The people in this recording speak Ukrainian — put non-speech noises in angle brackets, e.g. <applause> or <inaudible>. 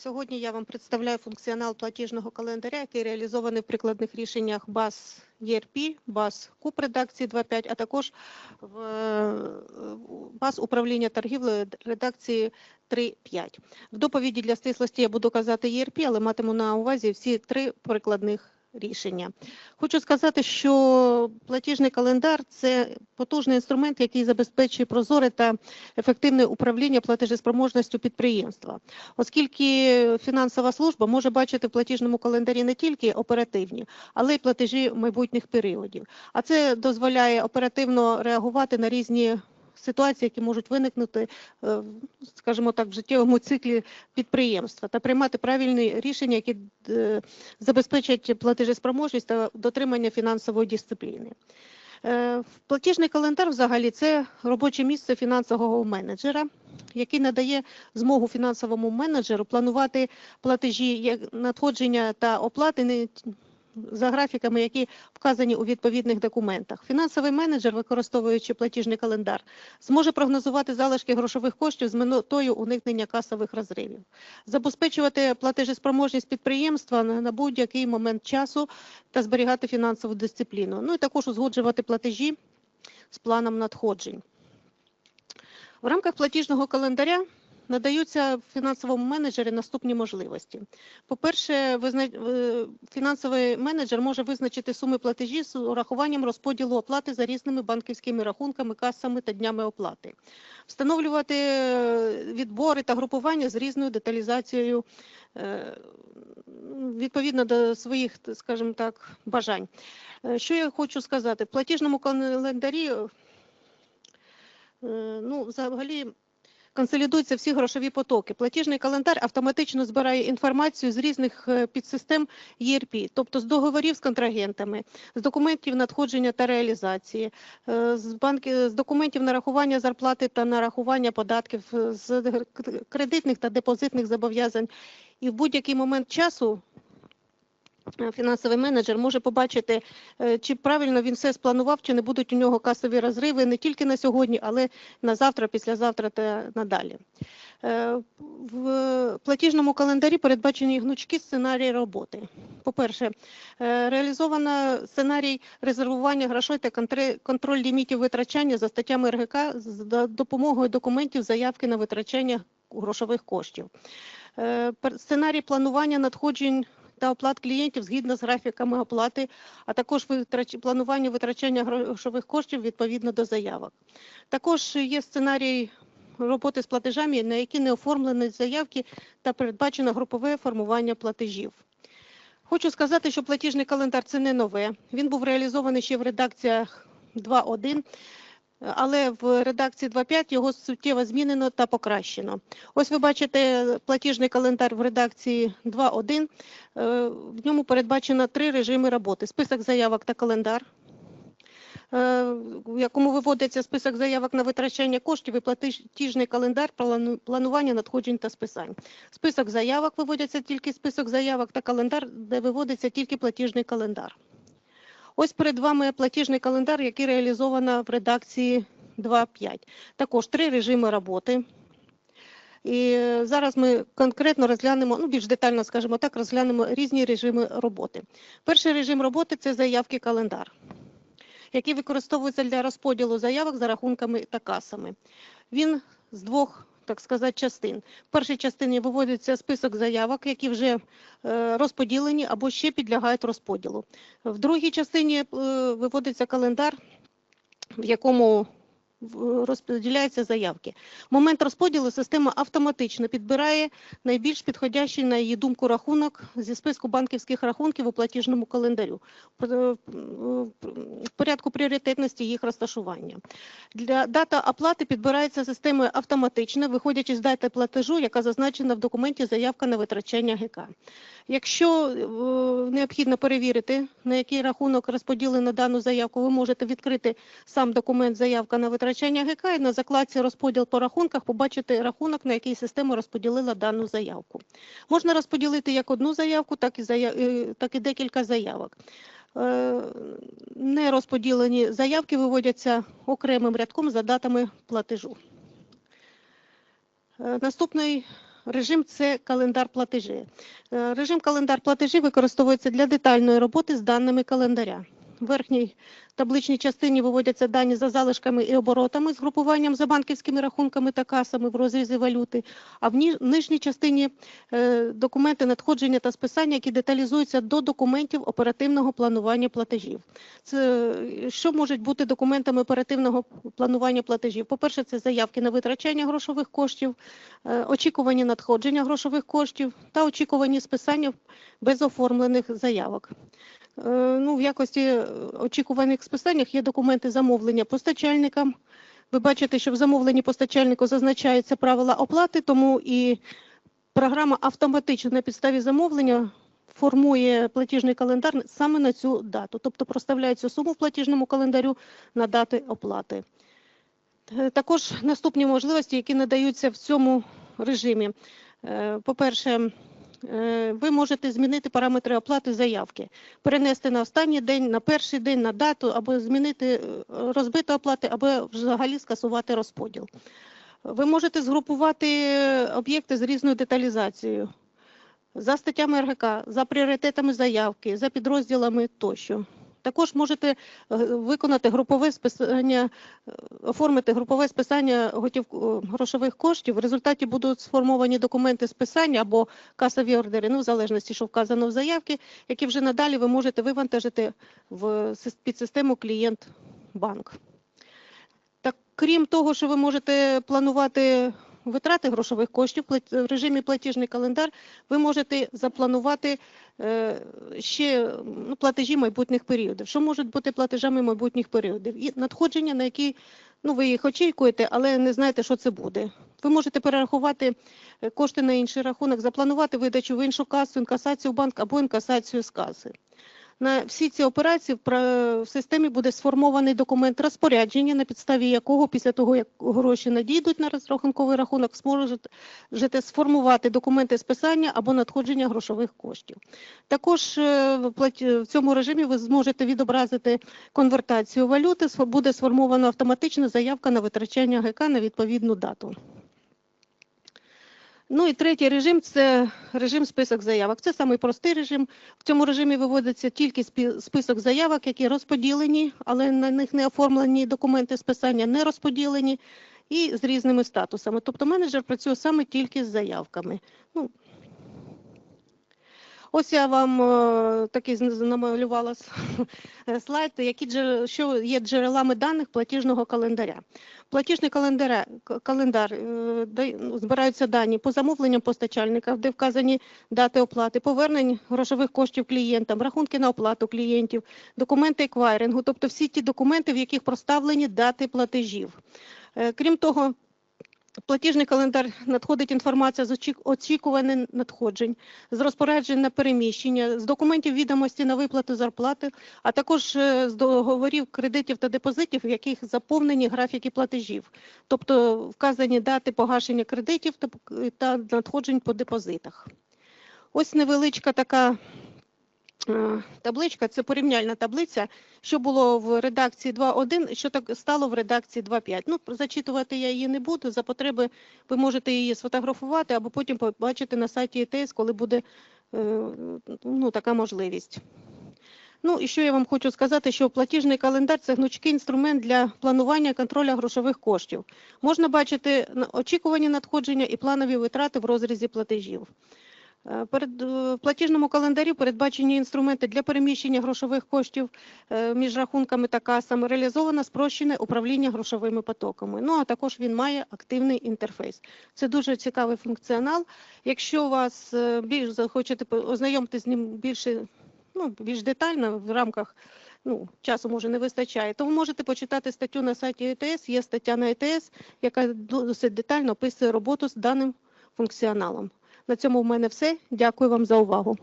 Сьогодні я вам представляю функціонал платіжного календаря, який реалізований в прикладних рішеннях баз ERP, баз КУП редакції 2.5, а також в баз управління торгівлею редакції 3.5. В доповіді для стислості я буду казати ERP, але матиму на увазі всі три прикладних рішення. Хочу сказати, що платіжний календар це потужний інструмент, який забезпечує прозоре та ефективне управління платежеспроможністю підприємства, оскільки фінансова служба може бачити в платіжному календарі не тільки оперативні, але й платежі майбутніх періодів. А це дозволяє оперативно реагувати на різні ситуації, які можуть виникнути, е, скажімо так, в життєвому циклі підприємства та приймати правильні рішення, які е, забезпечать платежеспроможність та дотримання фінансової дисципліни. Е, Платіжний календар взагалі це робоче місце фінансового менеджера, який надає змогу фінансовому менеджеру планувати платежі як надходження та оплати не за графіками, які вказані у відповідних документах. Фінансовий менеджер, використовуючи платіжний календар, зможе прогнозувати залишки грошових коштів з метою уникнення касових розривів, забезпечувати платежеспроможність підприємства на будь-який момент часу та зберігати фінансову дисципліну. Ну і також узгоджувати платежі з планом надходжень. В рамках платіжного календаря надаються фінансовому менеджері наступні можливості. По-перше, фінансовий менеджер може визначити суми платежі з урахуванням розподілу оплати за різними банківськими рахунками, касами та днями оплати, встановлювати е, відбори та групування з різною деталізацією е, відповідно до своїх, скажімо так, бажань. Е, Що я хочу сказати? В платіжному календарі ну, взагалі консолідуються всі грошові потоки. Платіжний календар автоматично збирає інформацію з різних е, підсистем ERP, тобто з договорів з контрагентами, з документів надходження та реалізації, е, з банки з документів нарахування зарплати та нарахування податків, е, з кредитних та депозитних зобов'язань. І в будь-який момент часу фінансовий менеджер може побачити, е, чи правильно він все спланував, чи не будуть у нього касові розриви не тільки на сьогодні, але на завтра, післязавтра та надалі. Е, В платіжному календарі передбачені гнучкі сценарії роботи. По-перше, е, реалізовано сценарій резервування грошей та контроль лімітів витрачання за статтями РГК з допомогою документів заявки на витрачання грошових коштів. Е, Сценарій планування надходжень та оплат клієнтів згідно з графіками оплати, а також планування витрачання грошових коштів відповідно до заявок. Також є сценарій роботи з платежами, на які не оформлені заявки та передбачено групове формування платежів. Хочу сказати, що платіжний календар це не нове. Він був реалізований ще в редакціях 2.1, але в редакції 2.5 його суттєво змінено та покращено. Ось ви бачите платіжний календар в редакції 2.1. Е, В ньому передбачено три режими роботи: список заявок та календар, е, в якому виводиться список заявок на витрачання коштів і платіжний календар планування надходжень та списань. Список заявок виводиться тільки список заявок та календар, де виводиться тільки платіжний календар. Ось перед вами платіжний календар, який реалізовано в редакції 2.5. Також три режими роботи. І зараз ми конкретно розглянемо, ну більш детально, скажімо так, розглянемо різні режими роботи. Перший режим роботи це заявки календар, який використовується для розподілу заявок за рахунками та касами. Він з двох, так сказати, частин. В першій частині виводиться список заявок, які вже е, розподілені або ще підлягають розподілу. В другій частині е, виводиться календар, в якому розподіляються заявки. Момент розподілу система автоматично підбирає найбільш підходящий на її думку рахунок зі списку банківських рахунків у платіжному календарю в порядку пріоритетності їх розташування. Для дата оплати підбирається системою автоматично, виходячи з дати платежу, яка зазначена в документі заявка на витрачання ГК. Якщо е, необхідно перевірити, на який рахунок розподілено дану заявку, ви можете відкрити сам документ заявка на витрачання ГК і на закладці розподіл по рахунках побачити рахунок, на який система розподілила дану заявку. Можна розподілити як одну заявку, так і, зая... е, так і декілька заявок. Е, Нерозподілені заявки виводяться окремим рядком за датами платежу. Е, Наступний режим це календар платежі. Режим календар платежі використовується для детальної роботи з даними календаря. Верхній табличній частині виводяться дані за залишками і оборотами з групуванням за банківськими рахунками та касами в розрізі валюти, а в нижній частині е, документи надходження та списання, які деталізуються до документів оперативного планування платежів. Це е, що можуть бути документами оперативного планування платежів? По-перше, це заявки на витрачання грошових коштів, е, очікувані надходження грошових коштів та очікувані списання без оформлених заявок. Е, Ну, в якості е, очікуваних списаннях є документи замовлення постачальникам. Ви бачите, що в замовленні постачальнику зазначаються правила оплати, тому і програма автоматично на підставі замовлення формує платіжний календар саме на цю дату, тобто проставляє цю суму в платіжному календарю на дати оплати. Е, Також наступні можливості, які надаються в цьому режимі. По-перше, ви можете змінити параметри оплати заявки, перенести на останній день, на перший день, на дату, або змінити розбиту розбити оплати, або взагалі скасувати розподіл. Ви можете згрупувати об'єкти з різною деталізацією за статтями РГК, за пріоритетами заявки, за підрозділами тощо. Також можете е, виконати групове списання, е, оформити групове списання готів... е, грошових коштів. В результаті будуть сформовані документи списання або касові ордери, ну в залежності, що вказано в заявці, які вже надалі ви можете вивантажити в підсистему клієнт-банк. Так, крім того, що ви можете планувати витрати грошових коштів в режимі платіжний календар, ви можете запланувати е, ще ну, платежі майбутніх періодів. Що можуть бути платежами майбутніх періодів? І надходження, на які ну, ви їх очікуєте, але не знаєте, що це буде. Ви можете перерахувати е, кошти на інший рахунок, запланувати видачу в іншу касу, інкасацію в банк або інкасацію з каси. На всі ці операції в системі буде сформований документ розпорядження, на підставі якого після того, як гроші надійдуть на розрахунковий рахунок, зможете можете сформувати документи списання або надходження грошових коштів. Також е, в цьому режимі ви зможете відобразити конвертацію валюти, буде сформована автоматична заявка на витрачання ГК на відповідну дату. Ну і третій режим це режим список заявок. Це самий простий режим. В цьому режимі виводиться тільки список заявок, які розподілені, але на них не оформлені документи списання, не розподілені і з різними статусами. Тобто менеджер працює саме тільки з заявками. Ну, Ось я вам е, такий намалювала <laughs> слайд, які що є джерелами даних платіжного календаря. Платіжний календар, календар ну, збираються дані по замовленням постачальника, де вказані дати оплати, повернень грошових коштів клієнтам, рахунки на оплату клієнтів, документи еквайрингу, тобто всі ті документи, в яких проставлені дати платежів. Е, Крім того, платіжний календар надходить інформація з очік- очікуваних надходжень, з розпоряджень на переміщення, з документів відомості на виплату зарплати, а також е, з договорів кредитів та депозитів, в яких заповнені графіки платежів, тобто вказані дати погашення кредитів та надходжень по депозитах. Ось невеличка така табличка, це порівняльна таблиця, що було в редакції 2.1, що так стало в редакції 2.5. Ну, зачитувати я її не буду. За потреби ви можете її сфотографувати або потім побачити на сайті ЕТС, коли буде е, ну, така можливість. Ну і що я вам хочу сказати, що платіжний календар це гнучкий інструмент для планування і контролю грошових коштів. Можна бачити очікувані надходження і планові витрати в розрізі платежів. Е, Перед, е, в платіжному календарі передбачені інструменти для переміщення грошових коштів е, між рахунками та касами, реалізовано спрощене управління грошовими потоками. Ну а також він має активний інтерфейс. Це дуже цікавий функціонал. Якщо вас більш захочете ознайомитись з ним більше, ну, більш детально в рамках ну, часу може не вистачає, то ви можете почитати статтю на сайті ЕТС. Є стаття на ЕТС, яка досить детально описує роботу з даним функціоналом. На цьому в мене все. Дякую вам за увагу.